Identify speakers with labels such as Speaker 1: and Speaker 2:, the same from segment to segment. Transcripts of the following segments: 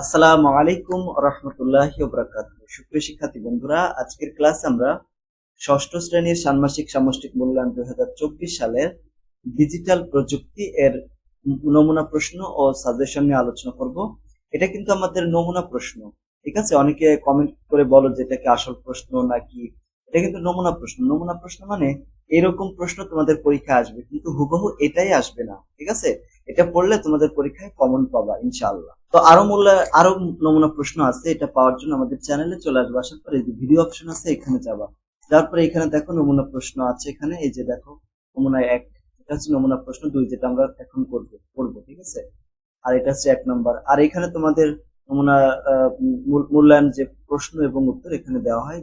Speaker 1: আসসালামু আলাইকুম রহমতুল্লাহ বরাকাত সুপ্রিয় শিক্ষার্থী বন্ধুরা, আজকের ক্লাস আমরা ষষ্ঠ শ্রেণির ষান্মাসিক সামষ্টিক মূল্যায়ন দুই হাজার চব্বিশ সালের ডিজিটাল প্রযুক্তি এর নমুনা প্রশ্ন ও সাজেশন নিয়ে আলোচনা করব। এটা কিন্তু আমাদের নমুনা প্রশ্ন। ঠিক আছে? অনেকে কমেন্ট করে বলো যে এটা কি আসল প্রশ্ন নাকি এটা কিন্তু নমুনা প্রশ্ন। নমুনা প্রশ্ন মানে এরকম প্রশ্ন তোমাদের পরীক্ষায় আসবে, কিন্তু হুবহু এটাই আসবে না। ঠিক আছে? এটা পড়লে তোমাদের পরীক্ষায় কমন পাবা, ইনশাআল্লাহ। তো আরও মূল্য আরও নমুনা প্রশ্ন আছে, এটা পাওয়ার জন্য আমাদের চ্যানেলে চলে আসবে। আসার পরে এই যে ভিডিও অপশন আছে, এখানে যাবা। তারপরে এখানে দেখো নমুনা প্রশ্ন আছে এখানে। এই যে দেখো, নমুনা এক, এটা হচ্ছে নমুনা প্রশ্ন দুই, যেটা আমরা এখন করব করব, ঠিক আছে? আর এটা হচ্ছে এক নম্বর। আর এখানে তোমাদের নমুনা মূল্যায়ন যে প্রশ্ন এবং উত্তর এখানে দেওয়া হয়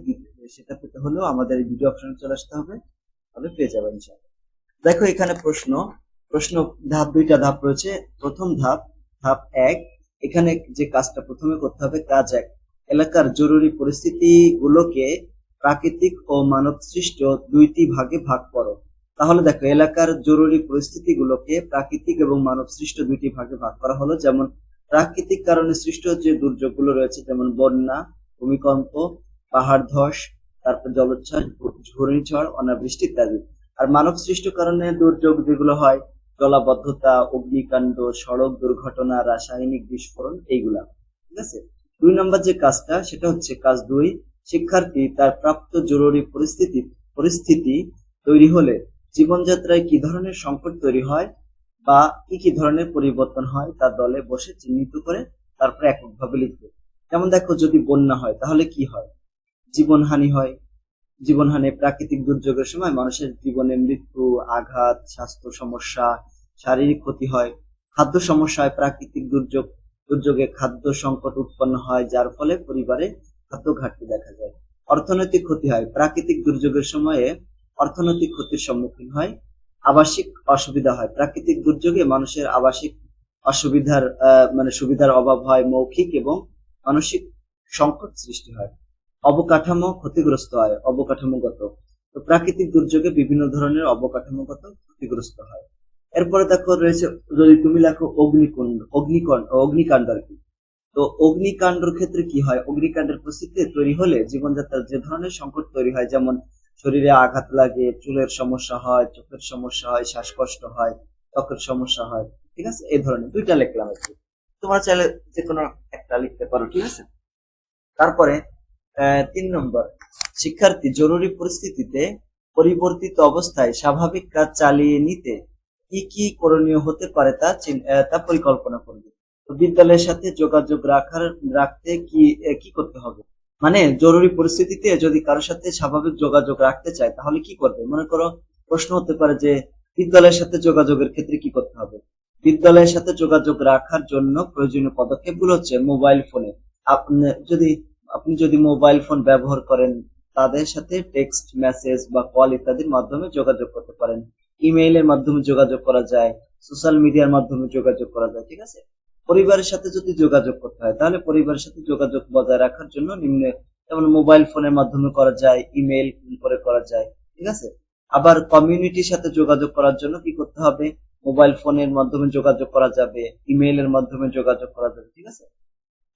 Speaker 1: সেটা পেতে হলেও আমাদের এই ভিডিও অপশনে চলে আসতে হবে। তাহলে পেয়ে যাবেন ইনশাআল্লাহ। দেখো এখানে প্রশ্ন। প্রশ্ন ধাপ দুইটা ধাপ রয়েছে। প্রথম ধাপ ধাপ এক এখানে যে কাজটা প্রথমে করতে হবে কাজ এক এলাকার জরুরি পরিস্থিতিগুলোকে প্রাকৃতিক ও মানব সৃষ্ট দুইটি ভাগে ভাগ করো। তাহলে দেখো, এলাকার জরুরি পরিস্থিতিগুলোকে প্রাকৃতিক এবং মানব সৃষ্ট দুইটি ভাগে ভাগ করা হলো। যেমন প্রাকৃতিক কারণে সৃষ্ট যে দুর্যোগগুলো রয়েছে, যেমন বন্যা, ভূমিকম্প, পাহাড় ধস, তারপর জলোচ্ছ্বাস, ঘূর্ণিঝড়, অনাবৃষ্টি ইত্যাদি। আর মানব সৃষ্ট কারণে দুর্যোগ যেগুলো হয় জলাবদ্ধতা, অগ্নিকাণ্ড, সড়ক দুর্ঘটনা, রাসায়নিক বিস্ফোরণ এইগুলা। ঠিক আছে? দুই নম্বর যে কাজটা, সেটা হচ্ছে কাজ দুই, শিক্ষার্থী তার প্রাপ্ত জরুরি পরিস্থিতি পরিস্থিতি তৈরি হলে জীবনযাত্রায় কি ধরনের সংকট তৈরি হয় বা কি কি ধরনের পরিবর্তন হয় তা দলে বসে চিহ্নিত করে তারপরে এককভাবে লিখবে। যেমন দেখো, যদি বন্যা হয়, তাহলে কি হয়? জীবনহানি হয় জীবনহানি প্রাকৃতিক দুর্যোগের সময় মানুষের জীবনে মৃত্যু, আঘাত, স্বাস্থ্য সমস্যা, শারীরিক ক্ষতি হয়। খাদ্য সমস্যায় প্রাকৃতিক দুর্যোগ, দুর্যোগে খাদ্য সংকট উৎপন্ন হয়, যার ফলে পরিবারে খাদ্য ঘাটতি দেখা যায়। অর্থনৈতিক ক্ষতি হয়। প্রাকৃতিক দুর্যোগের সময়ে অর্থনৈতিক ক্ষতির সম্মুখীন হয়, আবাসিক অসুবিধা হয়। প্রাকৃতিক দুর্যোগে মানুষের আবাসিক অসুবিধার মানে সুবিধার অভাব হয়, মৌখিক এবং মানসিক সংকট সৃষ্টি হয়। অবকাঠামো ক্ষতিগ্রস্ত হয়, অবকাঠামোগত। তো প্রাকৃতিক দুর্যোগে বিভিন্ন ধরনের অবকাঠামোগত ক্ষতিগ্রস্ত হয়। এরপরে দেখো রয়েছে যদি তুমি লেখো অগ্নিকুণ্ড অগ্নিকণ্ড অগ্নিকাণ্ড আর কি। তো অগ্নিকাণ্ডের ক্ষেত্রে কি হয়? অগ্নিকাণ্ডের পরিস্থিতি তৈরি হলে জীবনযাত্রার যে ধরনের সংকট তৈরি হয়, যেমন শরীরে আঘাত লাগে, চুলের সমস্যা হয়, চোখের সমস্যা হয়, শ্বাসকষ্ট হয়, ত্বকের সমস্যা হয়, ঠিক আছে? এই ধরনের দুইটা লিখলাম আর কি। তোমার চাইলে যে কোনো একটা লিখতে পারো, ঠিক আছে? তারপরে তিন নম্বর, শিক্ষার্থী জরুরি পরিস্থিতিতে পরিবর্তিত অবস্থায় স্বাভাবিক কাজ চালিয়ে নিতে কি কি করণীয় হতে পারে তা তা পরিকল্পনা করবে। বিদ্যালয়ের সাথে যোগাযোগ রাখার, রাখতে কি কি করতে হবে? মানে জরুরি পরিস্থিতিতে যদি কারোর সাথে স্বাভাবিক যোগাযোগ রাখতে চায়, তাহলে কি করবে? মনে করো, প্রশ্ন হতে পারে যে বিদ্যালয়ের সাথে যোগাযোগের ক্ষেত্রে কি করতে হবে? বিদ্যালয়ের সাথে যোগাযোগ রাখার জন্য প্রয়োজনীয় পদক্ষেপগুলো হচ্ছে মোবাইল ফোনে। আপনি যদি আপনি যদি মোবাইল ফোন ব্যবহার করেন, তাদের সাথে টেক্সট মেসেজ বা কল ইত্যাদির মাধ্যমে যোগাযোগ করতে পারেন। ইমেইলের মাধ্যমে যোগাযোগ করা যায় সোশ্যাল মিডিয়ার মাধ্যমে যোগাযোগ করা যায়, ঠিক আছে? পরিবারের সাথে যদি যোগাযোগ করতে হয়, তাহলে পরিবারের সাথে যোগাযোগ বজায় রাখার জন্য নিম্ন, যেমন মোবাইল ফোনের মাধ্যমে করা যায় ইমেইল করে করা যায়, ঠিক আছে? আবার কমিউনিটির সাথে যোগাযোগ করার জন্য কি করতে হবে? মোবাইল ফোনের মাধ্যমে যোগাযোগ করা যাবে ইমেইলের মাধ্যমে যোগাযোগ করা যাবে, ঠিক আছে?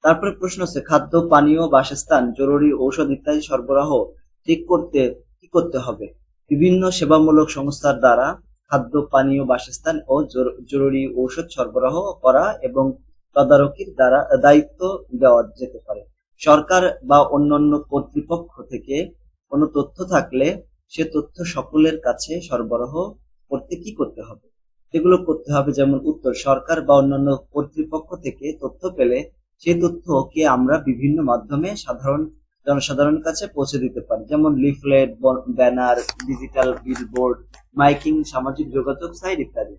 Speaker 1: তারপরে প্রশ্ন হচ্ছে, খাদ্য, পানীয়, বাসস্থান, জরুরি ঔষধ ইত্যাদি সরবরাহ ঠিক করতে, কি করতে হবে? বিভিন্ন সেবামূলক সংস্থার দ্বারা খাদ্য, পানীয়, বাসস্থান ও জর- জরুরি ঔষধ সরবরাহ করা এবং তদারকির দ্বারা, দায়িত্ব দেওয়া যেতে পারে। সরকার বা অন্যান্য কর্তৃপক্ষ থেকে কোনো তথ্য থাকলে সে তথ্য সকলের কাছে সরবরাহ করতে কি করতে হবে? এগুলো করতে হবে যেমন উত্তর, সরকার বা অন্যান্য কর্তৃপক্ষ থেকে তথ্য পেলে সেই তথ্যকে আমরা বিভিন্ন মাধ্যমে সাধারণ জনসাধারণের কাছে পৌঁছে দিতে পারি। যেমন leaflet banner digital billboard miking সামাজিক যোগাযোগ সাইট ইত্যাদি।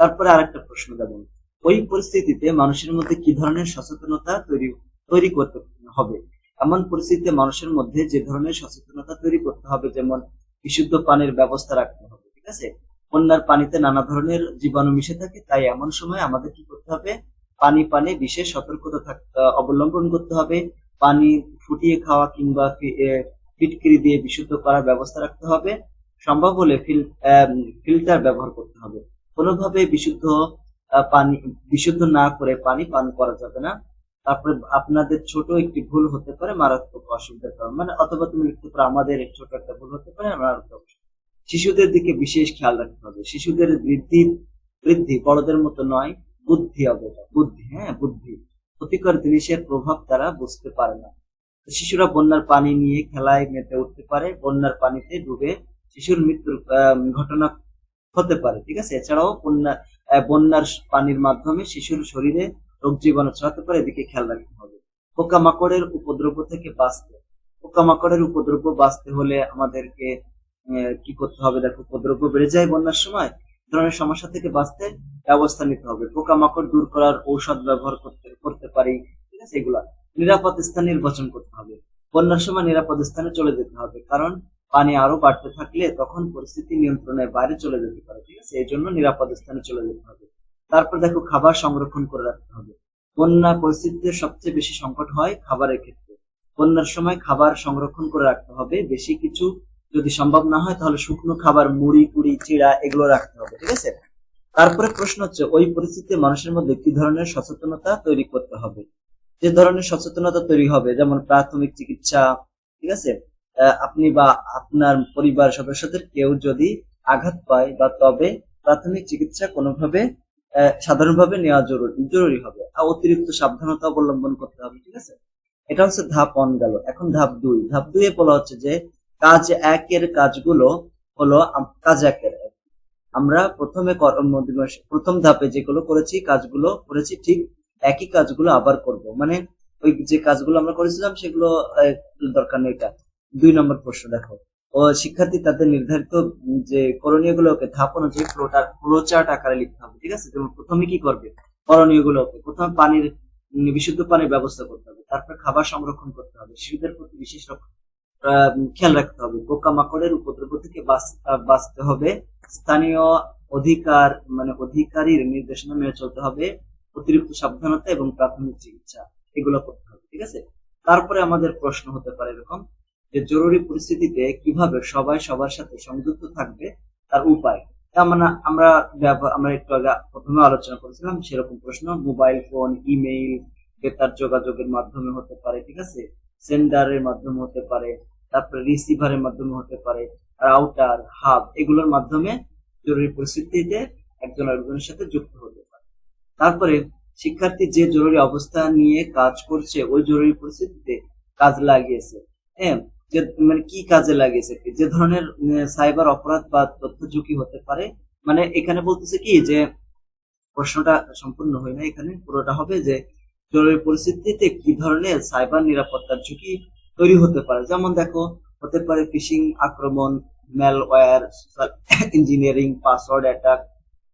Speaker 1: তারপরে আরেকটা প্রশ্ন, যেমন, ওই পরিস্থিতিতে মানুষের মধ্যে কি ধরনের সচেতনতা তৈরি তৈরি করতে হবে? এমন পরিস্থিতিতে মানুষের মধ্যে যে ধরনের সচেতনতা তৈরি করতে হবে, যেমন বিশুদ্ধ পানির ব্যবস্থা রাখতে হবে, ঠিক আছে? বন্যার পানিতে নানা ধরনের জীবাণু মিশে থাকে, তাই এমন সময় আমাদের কি করতে হবে? পানি পানে বিশেষ সতর্কতা অবলম্বন করতে হবে। পানি ফুটিয়ে খাওয়া কিংবা ফিটকিরি দিয়ে বিশুদ্ধ করার ব্যবস্থা রাখতে হবে। সম্ভব হলে ফিল্টার ব্যবহার করতে হবে। কোনোভাবে বিশুদ্ধ পানি, বিশুদ্ধ না করে পানি পান করা যাবে না। তারপরে আপনাদের ছোট একটি ভুল হতে পারে, মারাত্মক অসুবিধার কারণ। মানে অথবা তুমি লিখতে পারো, আমাদের ছোট একটা ভুল হতে পারে মারাত্মক শিশুদের দিকে বিশেষ খেয়াল রাখতে হবে। শিশুদের বৃদ্ধি বৃদ্ধি বড়দের মতো নয়। বুদ্ধি হবে বুদ্ধি হ্যাঁ বুদ্ধি। ক্ষতিকর জিনিসের প্রভাব তারা বুঝতে পারে না। শিশুরা বন্যার পানি নিয়ে খেলায় মেতে উঠতে পারে, বন্যার পানিতে ডুবে শিশুর মৃত্যুর ঘটনা হতে পারে, ঠিক আছে? এছাড়াও বন্যা বন্যার পানির মাধ্যমে শিশুর শরীরে রোগ জীবাণু ছড়াতে পারে, এদিকে খেয়াল রাখতে হবে। পোকামাকড়ের উপদ্রব থেকে বাঁচতে, পোকামাকড়ের উপদ্রব বাঁচতে হলে আমাদেরকে কি করতে হবে? দেখো, উপদ্রব বেড়ে যায় বন্যার সময় ধরনের সমস্যা থেকে বাঁচতে ব্যবস্থা নিতে হবে। পোকামাকড় দূর করার ঔষধ ব্যবহার করতে করতে পারি। ঠিক আছে? এগুলা নিরাপদ স্থান নির্বাচন করতে হবে। বন্যার সময় নিরাপদ স্থানে চলে যেতে হবে। কারণ পানি আরও বাড়তে থাকলে তখন পরিস্থিতি নিয়ন্ত্রণের বাইরে চলে যেতে পারে। ঠিক আছে? এই জন্য নিরাপদ স্থানে চলে যেতে হবে। তারপর দেখো, খাবার সংরক্ষণ করে রাখতে হবে। বন্যা পরিস্থিতিতে সবচেয়ে বেশি সংকট হয় খাবারের ক্ষেত্রে। বন্যার সময় খাবার সংরক্ষণ করে রাখতে হবে। বেশি কিছু যদি সম্ভব না হয়, তাহলে শুকনো খাবার, মুড়ি পুড়ি চিড়া এগুলো রাখতে হবে, ঠিক আছে? তারপরে প্রশ্ন হচ্ছে, ওই পরিস্থিতিতে মানুষের মধ্যে কি ধরনের সচেতনতা তৈরি করতে হবে? যে ধরনের সচেতনতা তৈরি হবে, যেমন প্রাথমিক চিকিৎসা, ঠিক আছে? আপনি বা আপনার পরিবার সদস্যদের কেউ যদি আঘাত পায় বা তবে প্রাথমিক চিকিৎসা কোনোভাবে সাধারণভাবে নেওয়া জরুরি জরুরি হবে। আর অতিরিক্ত সাবধানতা অবলম্বন করতে হবে, ঠিক আছে? এটা হচ্ছে ধাপ ওয়ান গেল। এখন ধাপ দুই। ধাপ দুই বলা হচ্ছে যে কাজ একের কাজগুলো হলো কাজ একের আমরা প্রথমে প্রথম ধাপে যেগুলো করেছি, কাজগুলো করেছি, ঠিক একই কাজগুলো আবার করব। মানে ওই যে কাজগুলো আমরা করেছিলাম, সেগুলো দরকার নেই এটা। দুই নম্বর প্রশ্ন দেখো। ও, শিক্ষার্থী তাদের নির্ধারিত যে করণীয় গুলোকে ধাপ অনুযায়ী ফ্লোটার ফ্লোচার্ট আকারে লিখতে হবে, ঠিক আছে? যেমন প্রথমে কি করবে? করণীয় গুলোকে প্রথমে পানির বিশুদ্ধ পানির ব্যবস্থা করতে হবে। তারপর খাবার সংরক্ষণ করতে হবে। শিশুদের প্রতি বিশেষ খেয়াল রাখতে হবে। পোকামাকড়ের উপদ্রব থেকে বাঁচতে হবে। স্থানীয় অধিকার মানে অধিকারীর নির্দেশনা মেনে চলতে হবে। অতিরিক্ত সাবধানতা এবং প্রাথমিক চিকিৎসা, এগুলো করতে হবে, ঠিক আছে? তারপরে আমাদের প্রশ্ন হতে পারে এরকম যে, জরুরি পরিস্থিতিতে কীভাবে সবাই সবার সাথে সংযুক্ত থাকবে, তার উপায়? মানে আমরা ব্যব- আমরা একটু আগে প্রথমে আলোচনা করেছিলাম, সেরকম প্রশ্ন, মোবাইল ফোন, ইমেইল, বেতার যোগাযোগের মাধ্যমে হতে পারে, ঠিক আছে? সেন্ডারের মাধ্যমে হতে পারে তারপরে রিসিভারের মাধ্যমে হতে পারে রাউটার হাব এগুলোর মাধ্যমে জরুরি পরিস্থিতিতে একজন আরেকজনের সাথে যুক্ত হতে পারে। তারপরে শিক্ষার্থী যে জরুরি অবস্থা নিয়ে কাজ করছে, ওই জরুরি পরিস্থিতিতে কাজ লাগিয়েছে। হ্যাঁ যে মানে কি কাজে লাগিয়েছে? যে ধরনের সাইবার অপরাধ বা তথ্য ঝুঁকি হতে পারে। মানে এখানে বলতেছে কি যে, প্রশ্নটা সম্পূর্ণ হয় না এখানে। পুরোটা হবে যে, জরুরি পরিস্থিতিতে কি ধরনের সাইবার নিরাপত্তার ঝুঁকি তৈরি হতে পারে। যেমন দেখো, হতে পারে ফিশিং আক্রমণ ম্যালওয়্যার ইঞ্জিনিয়ারিং পাসওয়ার্ড অ্যাটাক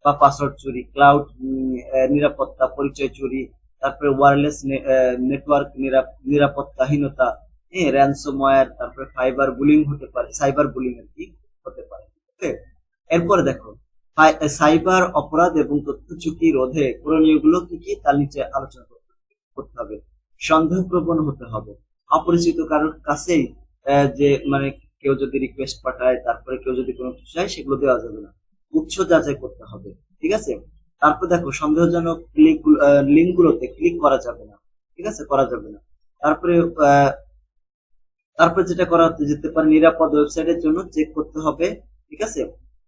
Speaker 1: বা পাসওয়ার্ড চুরি ক্লাউড নিরাপত্তা, পরিচয় চুরি, তারপরে ওয়্যারলেস নেটওয়ার্ক নিরাপত্তাহীনতা হ্যাঁ র্যানসমওয়্যার তারপরে ফাইবার বুলিং হতে পারে সাইবার বুলিং আর কি হতে পারে এরপরে দেখো সাইবার অপরাধ এবং তথ্য ঝুঁকি রোধে করণীয়গুলো কি কি, তার নিচে আলোচনা করতে করতে হবে। সন্দেহপ্রবণ হতে হবে। অপরিচিত কারোর আহ, যে মানে কেউ যদি রিকোয়েস্ট পাঠায় তারপরে কেউ যদি কোনো কিছু চায় সেগুলো দেওয়া যাবে না। উৎস যাচাই করতে হবে ঠিক আছে? তারপর দেখো সন্দেহজনক লিঙ্ক গুলোতে ক্লিক করা যাবে না ঠিক আছে? করা যাবে না। তারপরে তারপরে যেটা করা যেতে পারে নিরাপদ ওয়েবসাইটের জন্য চেক করতে হবে ঠিক আছে?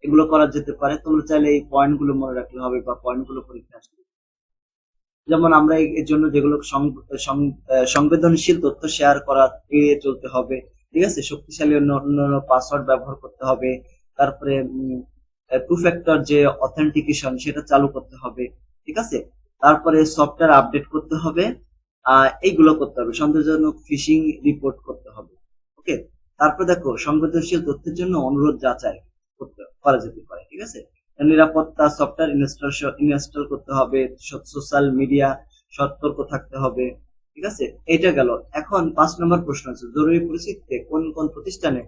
Speaker 1: এগুলো করা যেতে পারে। তোমরা চাইলে এই পয়েন্টগুলো মনে রাখলে হবে বা পয়েন্টগুলো পরীক্ষা আসবে যেমন আমরা এর জন্য যেগুলো সংবেদনশীল তথ্য শেয়ার করা এড়িয়ে চলতে হবে, ঠিক আছে? শক্তিশালী অন্য পাসওয়ার্ড ব্যবহার করতে হবে, তারপরে টু ফ্যাক্টর যে অথেন্টিকেশন সেটা চালু করতে হবে, ঠিক আছে? তারপরে সফটওয়্যার আপডেট করতে হবে এইগুলো করতে হবে, সন্দেহজনক ফিশিং রিপোর্ট করতে হবে ওকে তারপর দেখো, সংবেদনশীল তথ্যের জন্য অনুরোধ যাচাই করতে করা যেতে পারে, ঠিক আছে? নিরাপত্তা সফটওয়্যার ইনস্টল ইনস্টল করতে হবে সোশ্যাল মিডিয়া সতর্ক থাকতে হবে, ঠিক আছে? এটা গেল। এখন পাঁচ নম্বর প্রশ্ন আছে, জরুরি পরিস্থিতিতে কোন কোন প্রতিষ্ঠানে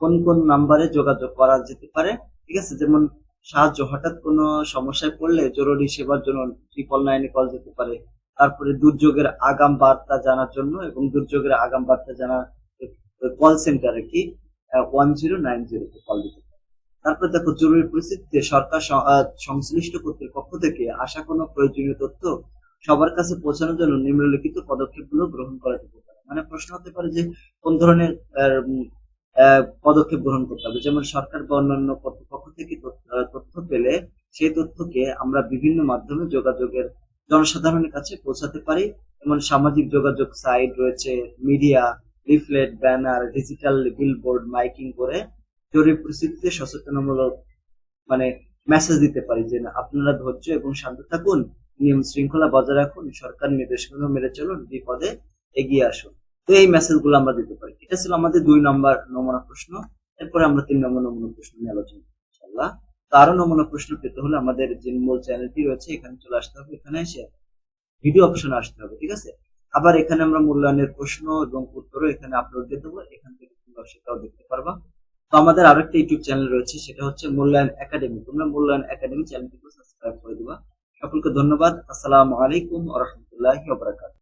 Speaker 1: কোন কোন নাম্বারে যোগাযোগ করা যেতে পারে, ঠিক আছে? যেমন সাহায্য, হঠাৎ কোনো সমস্যায় পড়লে জরুরি সেবার জন্য ট্রিপল নাইনে কল যেতে পারে। তারপরে দুর্যোগের আগাম বার্তা জানার জন্য এবং দুর্যোগের আগাম বার্তা জানা কল সেন্টারে কি? ওয়ান জিরো নাইন জিরোতে কল দিতে তারপরে দেখো জরুরি পরিস্থিতিতে সরকার সংশ্লিষ্ট কর্তৃপক্ষ থেকে আসা কোনো প্রয়োজনীয় তথ্য সবার কাছে পৌঁছানোর জন্য নিম্নলিখিত পদক্ষেপগুলো গ্রহণ করা যেতে পারে। মানে প্রশ্ন হতে পারে যে কোন ধরনের পদক্ষেপ গ্রহণ করতে হবে? যেমন সরকার বা অন্যান্য কর্তৃপক্ষ থেকে তথ্য তথ্য পেলে সেই তথ্যকে আমরা বিভিন্ন মাধ্যমে যোগাযোগের জনসাধারণের কাছে পৌঁছাতে পারি। যেমন সামাজিক যোগাযোগ সাইট রয়েছে, media, leaflet, banner, digital billboard, miking করে জরুরি পরিস্থিতিতে সচেতনমূলক মানে মেসেজ দিতে পারি যে না, আপনারা ধৈর্য এবং শান্ত থাকুন নিয়ম শৃঙ্খলা বজায় রাখুন সরকার নির্দেশগুলো মেনে চলুন বিপদে এগিয়ে আসুন। তো এই মেসেজগুলো আমরা দিতে পারি। এটা ছিল আমাদের দুই নম্বর নমুনা প্রশ্ন। এরপরে আমরা তিন নম্বর নমুনা প্রশ্ন নিয়ে আলোচনা করব ইনশাআল্লাহ। তো আরও নমুনা প্রশ্ন পেতে হলে আমাদের যে মূল চ্যানেলটি রয়েছে এখানে চলে আসতে হবে। এখানে এসে ভিডিও অপশনে আসতে হবে ঠিক আছে? আবার এখানে আমরা মূল্যায়নের প্রশ্ন এবং উত্তরও এখানে আপলোড দিয়ে দেবো। এখান থেকে তোমরা সেটাও দেখতে পারবা। তো আমাদের আরও একটা ইউটিউব চ্যানেল রয়েছে, সেটা হচ্ছে মূল্যায়ন একাডেমি। তোমরা মূল্যায়ন একাডেমি চ্যানেলটিকে সাবস্ক্রাইব করে দিবা। সকলকে ধন্যবাদ। আসসালামু আলাইকুম ওয়া রাহমাতুল্লাহি ওয়া বারাকাতুহু।